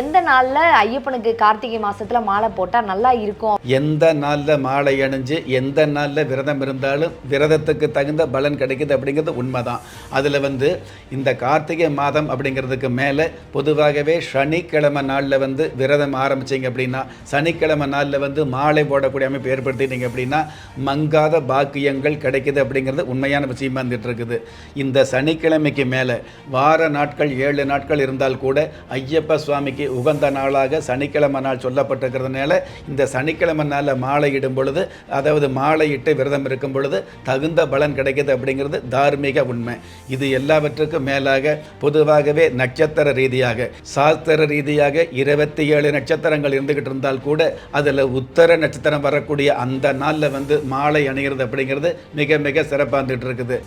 எந்த நாள்ல ஐயப்பனுக்கு கார்த்திகை மாசத்துல மாலை போட்டா நல்லா இருக்கும்? எந்த நாளில் மாலை அணிஞ்சு எந்த நாளில் விரதம் இருந்தாலும் விரதத்துக்கு தகுந்த பலன் கிடைக்குது அப்படிங்கிறது உண்மைதான். அதில் வந்து இந்த கார்த்திகை மாதம் அப்படிங்கிறதுக்கு மேலே பொதுவாகவே சனிக்கிழமை நாளில் வந்து விரதம் ஆரம்பிச்சிங்க அப்படின்னா சனிக்கிழமை நாளில் வந்து மாலை போடக்கூடிய அமைப்பு ஏற்படுத்திட்டீங்க அப்படின்னா மங்காத பாக்கியங்கள் கிடைக்குது அப்படிங்கிறது உண்மையான விஷயமா இருந்துட்டு இருக்குது இந்த சனிக்கிழமைக்கு மேலே வார நாட்கள் ஏழு நாட்கள் இருந்தால் கூட ஐயப்ப சுவாமிக்கு உகந்த நாளாக சனிக்கிழமை நாள் சொல்லப்பட்டிருக்கிறதுனால இந்த சனிக்கிழமை நாளில் மாலை இடும் பொழுது அதாவது மாலையிட்டு விரதம் இருக்கும் பொழுது தகுந்த பலன் கிடைக்கிது அப்படிங்கிறது தார்மீக உண்மை. இது எல்லாவற்றுக்கும் மேலாக பொதுவாகவே நட்சத்திர ரீதியாக சாஸ்திர ரீதியாக இருபத்தி ஏழு நட்சத்திரங்கள் இருந்துகிட்டு இருந்தால் கூட அதில் உத்தர நட்சத்திரம் வரக்கூடிய அந்த நாளில் வந்து மாலை அணிகிறது அப்படிங்கிறது மிக மிக சிறப்பாக இருந்துகிட்டு இருக்குது.